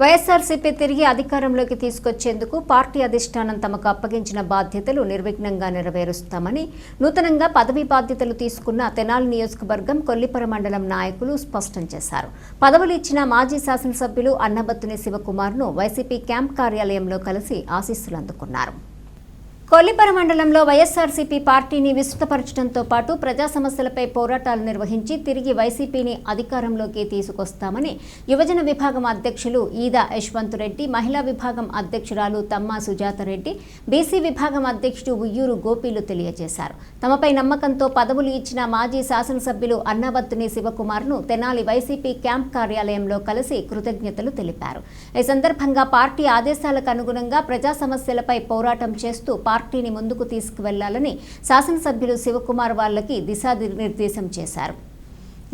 వైఎస్ఆర్సీపీ తిరిగి అధికారంలోకి తీసుకొచ్చేందుకు పార్టీ అధిష్టానం తమకు అప్పగించిన బాధ్యతలు నిర్విఘ్నంగా నెరవేరుస్తామని నూతనంగా పదవి బాధ్యతలు తీసుకున్న తెనాలి నియోజకవర్గం కొల్లిపర మండలం నాయకులు స్పష్టం చేశారు. పదవులు ఇచ్చిన మాజీ శాసనసభ్యులు అన్నబత్తుని శివకుమార్ను వైసీపీ క్యాంప్ కార్యాలయంలో కలిసి ఆశీస్సులు అందుకున్నారు. కొల్లిపర మండలంలో వైఎస్ఆర్సీపీ పార్టీని విస్తృతపరచడంతో పాటు ప్రజా సమస్యలపై పోరాటాలు నిర్వహించి తిరిగి వైసీపీని అధికారంలోకి తీసుకొస్తామని యువజన విభాగం అధ్యక్షులు ఈదా యశ్వంత్ రెడ్డి మహిళా విభాగం అధ్యక్షురాలు తమ్మా సుజాతరెడ్డి బీసీ విభాగం అధ్యక్షుడు ఉయ్యూరు గోపీలు తెలియజేశారు. తమపై నమ్మకంతో పదవులు ఇచ్చిన మాజీ శాసనసభ్యులు అన్నబత్తుని శివకుమార్ను తెనాలి వైసీపీ క్యాంప్ కార్యాలయంలో కలిసి కృతజ్ఞతలు తెలిపారు. ఈ సందర్భంగా పార్టీ ఆదేశాలకు అనుగుణంగా ప్రజా సమస్యలపై పోరాటం చేస్తూ పార్టీని ముందుకు తీసుకువెళ్ళాలని శాసనసభ్యులు శివకుమార్ వాళ్ళకి దిశానిర్దేశం చేశారు.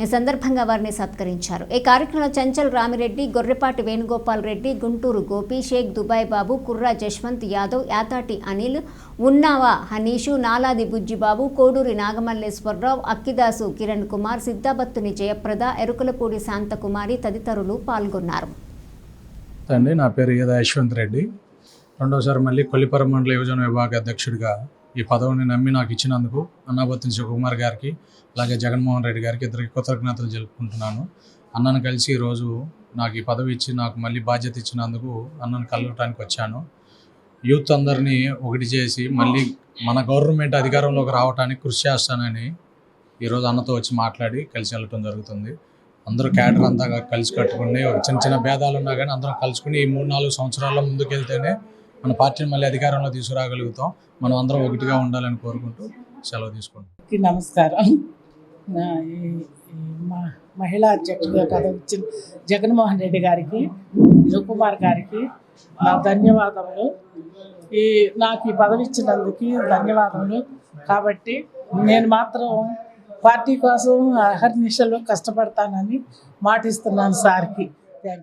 ఈ సందర్భంగా వారిని సత్కరించారు. ఈ కార్యక్రమంలో చంచల్ రామిరెడ్డి గొర్రెపాటి వేణుగోపాల్ రెడ్డి గుంటూరు గోపి షేక్ దుబాయ్ బాబు కుర్రా జశ్వంత్ యాదవ్ యాతాటి అనిల్ ఉన్నావా హనీషు నాలాది బుజ్జిబాబు కోడూరి నాగమల్లేశ్వరరావు అక్కిదాసు కిరణ్ కుమార్ సిద్ధాబత్తుని జయప్రద ఎరుకలపూడి శాంతకుమారి తదితరులు పాల్గొన్నారు. అండి నా పేరు యశ్వంత్ రెడ్డి. రెండోసారి మళ్ళీ కొల్లిపర మండల యువజన విభాగ అధ్యక్షుడిగా ఈ పదవిని నమ్మి నాకు ఇచ్చినందుకు అన్నాబత్తిన శివకుమార్ గారికి అలాగే జగన్మోహన్ రెడ్డి గారికి ఇద్దరికి కృతజ్ఞతలు జరుపుకుంటున్నాను అన్నను కలిసి ఈరోజు నాకు ఈ పదవి ఇచ్చి నాకు మళ్ళీ బాధ్యత ఇచ్చినందుకు అన్నను కలవటానికి వచ్చాను. యూత్ అందరినీ ఒకటి చేసి మళ్ళీ మన గవర్నమెంట్ అధికారంలోకి రావడానికి కృషి చేస్తానని ఈరోజు అన్నతో వచ్చి మాట్లాడి కలిసి వెళ్ళటం జరుగుతుంది. అందరూ క్యాడర్ అంతా కలిసి కట్టుకుని ఒక చిన్న చిన్న భేదాలు ఉన్నా కానీ అందరం కలుసుకుని ఈ మూడు నాలుగు సంవత్సరాల్లో ముందుకెళ్తేనే మన పార్టీని మళ్ళీ అధికారంలో తీసుకురాగలుగుతాం. మనం అందరం ఒకటిగా ఉండాలని కోరుకుంటూ సెలవు తీసుకుంటాం నమస్కారం. మహిళా అధ్యక్షుడిగా పదవి ఇచ్చిన జగన్మోహన్ రెడ్డి గారికి శివకుమార్ గారికి నా ధన్యవాదములు. ఈ నాకు ఈ పదవి ఇచ్చినందుకు ధన్యవాదములు. కాబట్టి నేను మాత్రం పార్టీ కోసం అహర్నిశలు కష్టపడతానని మాటిస్తున్నాను సార్కి. థ్యాంక్